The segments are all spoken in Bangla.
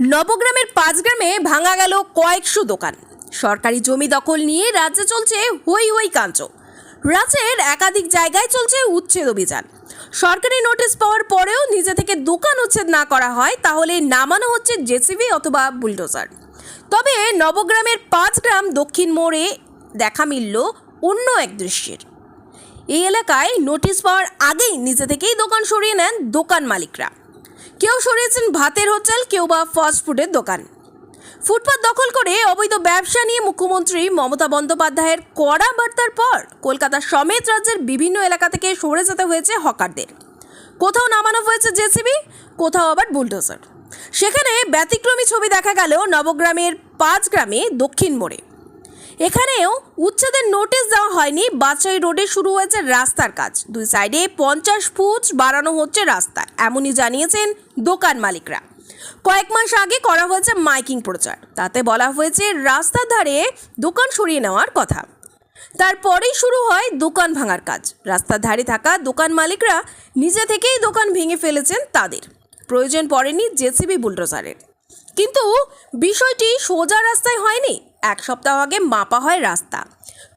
নবগ্রামের পাঁচ গ্রামে ভাঙা গেল কয়েকশো দোকান। সরকারি জমি দখল নিয়ে রাজ্যে চলছে হই হই কাঞ্চ। রাজ্যের একাধিক জায়গায় চলছে উচ্ছেদ অভিযান। সরকারি নোটিশ পাওয়ার পরেও নিজে থেকে দোকান উচ্ছেদ না করা হয়, তাহলে নামানো হচ্ছে জেসিবি অথবা বুলডোজার। তবে নবগ্রামের পাঁচ গ্রাম দক্ষিণ মোড়ে দেখা মিলল অন্য এক দৃশ্যের। এই এলাকায় নোটিশ পাওয়ার আগেই নিজে থেকেই দোকান সরিয়ে নেন দোকান মালিকরা। কেউ সরিয়েছেন ভাতের হোটেল, কেউ বা ফাস্ট ফুডের দোকান। ফুটপাত দখল করে অবৈধ ব্যবসা নিয়ে মুখ্যমন্ত্রী মমতা বন্দ্যোপাধ্যায়ের কড়া বার্তার পর কলকাতা সমেত রাজ্যের বিভিন্ন এলাকা থেকে সরে যেতে হয়েছে হকারদের। কোথাও নামানো হয়েছে জেসিবি, কোথাও আবার বুলডোজার। সেখানে ব্যতিক্রমী ছবি দেখা গেল নবগ্রামের পাঁচ গ্রামে দক্ষিণ মোড়ে। এখানেও উচ্ছেদের নোটিশ দেওয়া হয়নি। বাচাই রোডে শুরু হয়েছে রাস্তার কাজ। দুই সাইডে পঞ্চাশ ফুট বাড়ানো হচ্ছে রাস্তা। এমনই জানিয়েছেন দোকান মালিকরা। কয়েক মাস আগে করা হয়েছে মাইকিং প্রচার। তাতে বলা হয়েছে, রাস্তার ধারে দোকান সরিয়ে নেওয়ার কথা। তারপরেই শুরু হয় দোকান ভাঙার কাজ। রাস্তার ধারে থাকা দোকান মালিকরা নিজে থেকেই দোকান ভেঙে ফেলেছেন তাদের। প্রয়োজন পড়েনি জেসিবি বুলডোজারের। কিন্তু বিষয়টি সোজা রাস্তায় হয়নি। এক সপ্তাহ আগে মাপা হয় রাস্তা।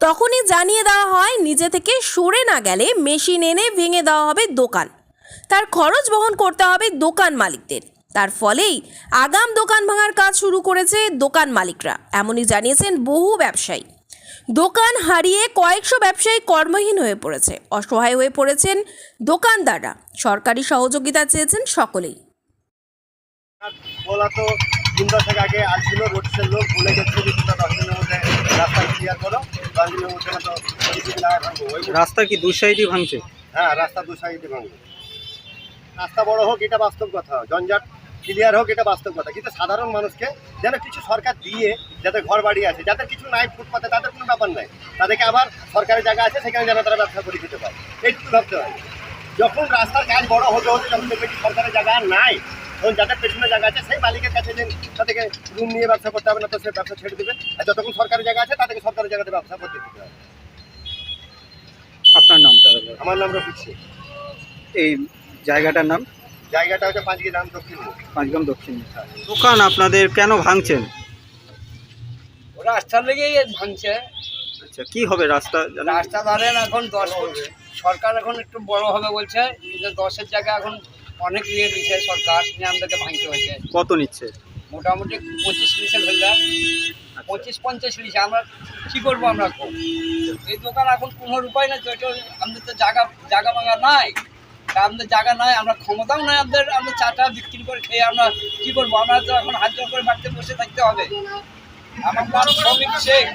তখনই জানিয়ে দেওয়া হয়, নিজে থেকে সরে না গেলে মেশিন এনে ভেঙে দেওয়া হবে দোকান। তার খরচ বহন করতে হবে দোকান মালিকদের। তার ফলেই আগাম দোকান ভাঙার কাজ শুরু করেছে দোকান মালিকরা, এমনই জানিয়েছেন বহু ব্যবসায়ী। দোকান হারিয়ে কয়েকশো ব্যবসায়ী কর্মহীন হয়ে পড়েছে, অসহায় হয়ে পড়েছেন দোকানদাররা। সরকারি সহযোগিতা চেয়েছেন সকলেই। বলা তো তিন দশক আগে আসছিল রোডসের লোক বলে গেছে যে তোমরা দশ দিনের মধ্যে রাস্তা ক্লিয়ার করো দশ দিনের মধ্যে রাস্তা কি দু সাইডই ভাঙছে? হ্যাঁ রাস্তা দু সাইডে ভাঙবো। রাস্তা বড় হোক এটা বাস্তব কথা। জঞ্জাট ক্লিয়ার হোক এটা বাস্তব কথা। কিন্তু সাধারণ মানুষকে যেন কিছু সরকার দিয়ে যাদের ঘর বাড়ি আছে যাদের কিছু নাই ফুটপাতে তাদের কোনো ব্যাপার নাই। তাদেরকে আবার সরকারি জায়গা আছে সেখানে যেন তারা ব্যবসা করে খেতে পারে। এইটুকু ভাবতে হয় যখন রাস্তার কাজ বড় হতে হতে যখন দেখবে সরকারের জায়গা আর নাই তখন যাদের পেছনে জায়গা আছে সেই মালিকের কাছে যে তাদেরকে রুম নিয়ে ব্যবসা করতে হবে না তো সে ব্যবসা ছেড়ে দেবে। আর যতক্ষণ সরকারি জায়গা আছে তাদেরকে সরকারি জায়গাতে ব্যবসা করতে দিতে হবে। আপনার নামটা আমার নাম রফিক সিং এই জায়গাটার নাম? জায়গাটা হচ্ছে পাঁচগি গ্রাম দক্ষিণ মুখ পাঁচগ্রাম দক্ষিণ দোকান আপনাদের কেন ভাঙছেন? রাস্তার লেগেই ভাঙছে। আচ্ছা কি হবে রাস্তা? রাস্তা ধরেন এখন দশ সরকার এখন একটু বড় হবে বলছে কিন্তু দশের জায়গা এখন অনেক নিয়ে দিচ্ছে সরকার নিয়ে আমাদেরকে ভাঙতে হয়েছে। কত নিচ্ছে? মোটামুটি পঁচিশ লিটার হয়ে যায় পঁচিশ পঞ্চাশ লিটার আমরা কী করব আমরা? এখন? এই দোকান এখন কোনো উপায় নাই তো আমাদের তো জায়গা জায়গা মাগা নাই। আমাদের জায়গা নাই আমরা ক্ষমতাও নাই আমাদের আমরা চাটা বিক্রি করে খেয়ে আমরা কী করব? আমরা তো এখন হাত জোর করে বাড়িতে বসে থাকতে হবে। আমার নাম শ্রমিক শেখ